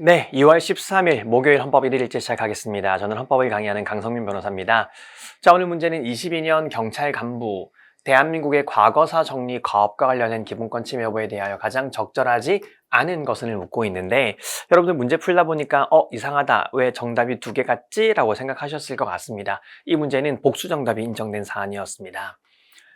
네, 2월 13일 목요일 헌법 1일째 시작하겠습니다. 저는 헌법을 강의하는 강성민 변호사입니다. 자, 오늘 문제는 22년 경찰 간부 대한민국의 과거사 정리 거업과 관련된 기본권 침해 여부에 대하여 가장 적절하지 않은 것을 묻고 있는데 여러분들 문제 풀다 보니까 어 이상하다 왜 정답이 두 개 같지? 라고 생각하셨을 것 같습니다. 이 문제는 복수 정답이 인정된 사안이었습니다.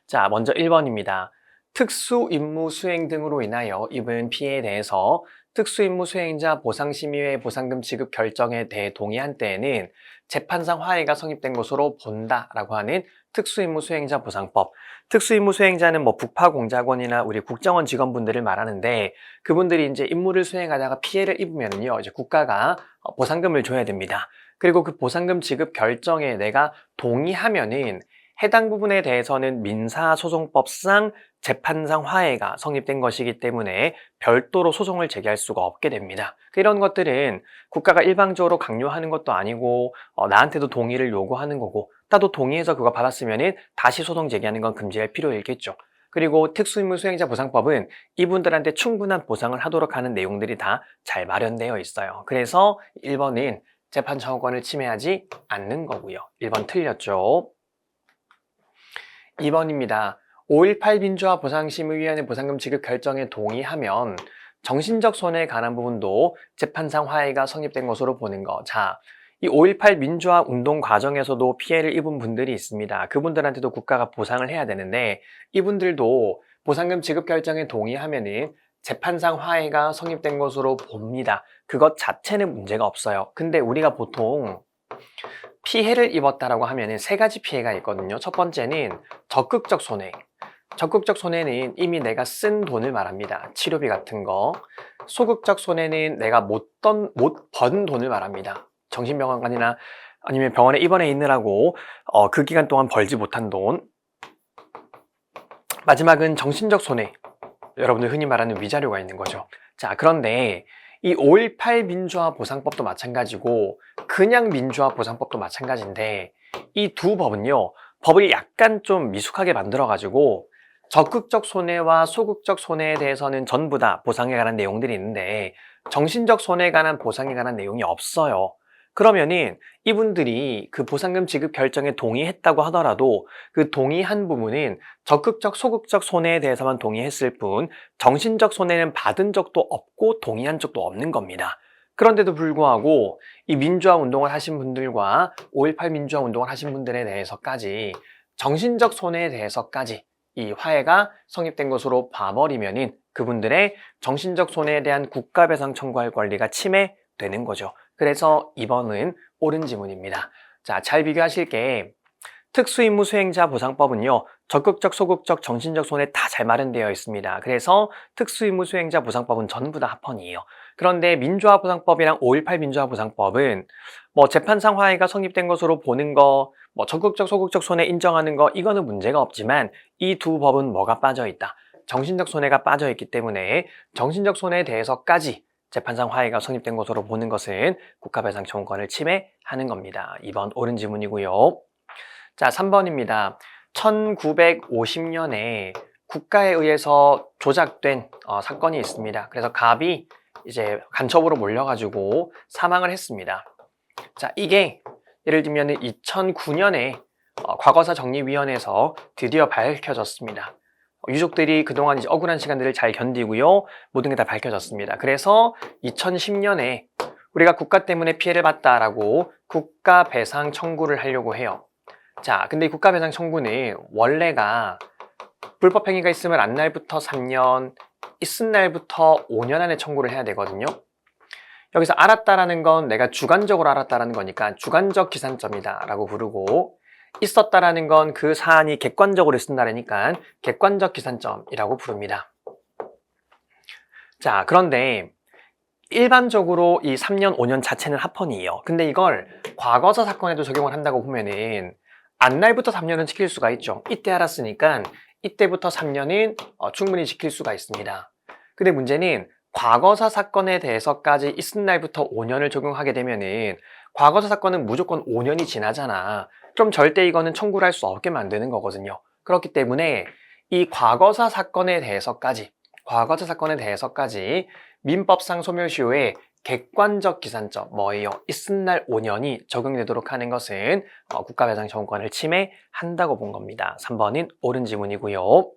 자 먼저 1번입니다. 특수 임무 수행 등으로 인하여 입은 피해에 대해서 특수임무 수행자 보상심의회 보상금 지급 결정에 대해 동의한 때에는 재판상 화해가 성립된 것으로 본다라고 하는 특수임무 수행자 보상법. 특수임무 수행자는 뭐 북파 공작원이나 우리 국정원 직원분들을 말하는데 그분들이 이제 임무를 수행하다가 피해를 입으면요 이제 국가가 어, 보상금을 줘야 됩니다. 그리고 그 보상금 지급 결정에 내가 동의하면은 해당 부분에 대해서는 민사소송법상 재판상 화해가 성립된 것이기 때문에 별도로 소송을 제기할 수가 없게 됩니다. 이런 것들은 국가가 일방적으로 강요하는 것도 아니고 어, 나한테도 동의를 요구하는 거고 나도 동의해서 그거 받았으면 다시 소송 제기하는 건 금지할 필요 있겠죠. 그리고 특수임무 수행자 보상법은 이분들한테 충분한 보상을 하도록 하는 내용들이 다 잘 마련되어 있어요. 그래서 1번은 재판 청구권을 침해하지 않는 거고요. 1번 틀렸죠. 2번입니다. 5.18 민주화 보상심의위원회 보상금 지급 결정에 동의하면 정신적 손해에 관한 부분도 재판상 화해가 성립된 것으로 보는 거. 자, 이 5.18 민주화 운동 과정에서도 피해를 입은 분들이 있습니다. 그분들한테도 국가가 보상을 해야 되는데 이분들도 보상금 지급 결정에 동의하면은 재판상 화해가 성립된 것으로 봅니다. 그것 자체는 문제가 없어요. 근데 우리가 보통 피해를 입었다라고 하면은 세 가지 피해가 있거든요. 첫 번째는 적극적 손해. 적극적 손해는 이미 내가 쓴 돈을 말합니다. 치료비 같은 거. 소극적 손해는 내가 못 번 돈을 말합니다. 정신병원관이나 아니면 병원에 입원해 있느라고 어, 그 기간 동안 벌지 못한 돈. 마지막은 정신적 손해. 여러분들 흔히 말하는 위자료가 있는 거죠. 자, 그런데 이 5.18 민주화 보상법도 마찬가지고 그냥 민주화 보상법도 마찬가지인데 이 두 법은요. 법을 약간 좀 미숙하게 만들어 가지고 적극적 손해와 소극적 손해에 대해서는 전부 다 보상에 관한 내용들이 있는데 정신적 손해에 관한 보상에 관한 내용이 없어요. 그러면은 이분들이 그 보상금 지급 결정에 동의했다고 하더라도 그 동의한 부분은 적극적, 소극적 손해에 대해서만 동의했을 뿐 정신적 손해는 받은 적도 없고 동의한 적도 없는 겁니다. 그런데도 불구하고 이 민주화 운동을 하신 분들과 5.18 민주화 운동을 하신 분들에 대해서까지 정신적 손해에 대해서까지 이 화해가 성립된 것으로 봐버리면은 그분들의 정신적 손해에 대한 국가배상 청구할 권리가 침해되는 거죠. 그래서 2번은 옳은 지문입니다. 자, 잘 비교하실 게 특수임무 수행자 보상법은요, 적극적, 소극적, 정신적 손해 다 잘 마련되어 있습니다. 그래서 특수임무 수행자 보상법은 전부 다 합헌이에요. 그런데 민주화 보상법이랑 5.18 민주화 보상법은 뭐 재판상 화해가 성립된 것으로 보는 거, 뭐 적극적, 소극적 손해 인정하는 거, 이거는 문제가 없지만 이 두 법은 뭐가 빠져 있다? 정신적 손해가 빠져 있기 때문에 정신적 손해에 대해서까지 재판상 화해가 성립된 것으로 보는 것은 국가배상 청구권을 침해하는 겁니다. 2번 옳은 지문이고요. 자, 3번입니다. 1950년에 국가에 의해서 조작된 어, 사건이 있습니다. 그래서 갑이 이제 간첩으로 몰려가지고 사망을 했습니다. 자, 이게 예를 들면 2009년에 어, 과거사 정리위원회에서 드디어 밝혀졌습니다. 유족들이 그동안 이제 억울한 시간들을 잘 견디고요. 모든 게 다 밝혀졌습니다. 그래서 2010년에 우리가 국가 때문에 피해를 봤다라고 국가 배상 청구를 하려고 해요. 자, 근데 이 국가 배상 청구는 원래가 불법 행위가 있으면 안 날부터 3년, 있은 날부터 5년 안에 청구를 해야 되거든요. 여기서 알았다라는 건 내가 주관적으로 알았다라는 거니까 주관적 기산점이다 라고 부르고 있었다라는 건 그 사안이 객관적으로 있었다라니까 객관적 기산점이라고 부릅니다. 자, 그런데 일반적으로 이 3년, 5년 자체는 합헌이에요. 근데 이걸 과거사 사건에도 적용을 한다고 보면은 안날부터 3년은 지킬 수가 있죠. 이때 알았으니까 이때부터 3년은 어, 충분히 지킬 수가 있습니다. 근데 문제는 과거사 사건에 대해서까지 있은 날부터 5년을 적용하게 되면은 과거사 사건은 무조건 5년이 지나잖아. 그럼 절대 이거는 청구를 할 수 없게 만드는 거거든요. 그렇기 때문에 이 과거사 사건에 대해서까지 과거사 사건에 대해서까지 민법상 소멸시효에 객관적 기산점, 뭐예요? 있음날 5년이 적용되도록 하는 것은 어, 국가배상 청구권을 침해한다고 본 겁니다. 3번은 옳은 지문이고요.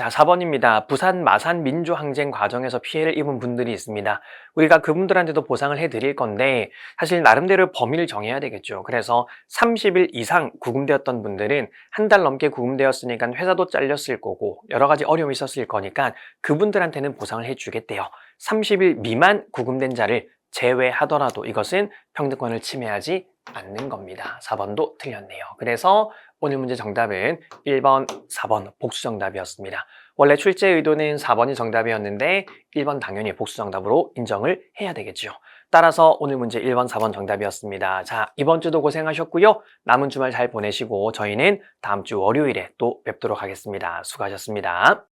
자, 4번입니다. 부산 마산 민주항쟁 과정에서 피해를 입은 분들이 있습니다. 우리가 그분들한테도 보상을 해드릴 건데 사실 나름대로 범위를 정해야 되겠죠. 그래서 30일 이상 구금되었던 분들은 한 달 넘게 구금되었으니까 회사도 잘렸을 거고 여러 가지 어려움이 있었을 거니까 그분들한테는 보상을 해주겠대요. 30일 미만 구금된 자를 제외하더라도 이것은 평등권을 침해하지 않는 겁니다. 4번도 틀렸네요. 그래서 오늘 문제 정답은 1번, 4번 복수 정답이었습니다. 원래 출제 의도는 4번이 정답이었는데 1번 당연히 복수 정답으로 인정을 해야 되겠죠. 따라서 오늘 문제 1번, 4번 정답이었습니다. 자, 이번 주도 고생하셨고요. 남은 주말 잘 보내시고 저희는 다음 주 월요일에 또 뵙도록 하겠습니다. 수고하셨습니다.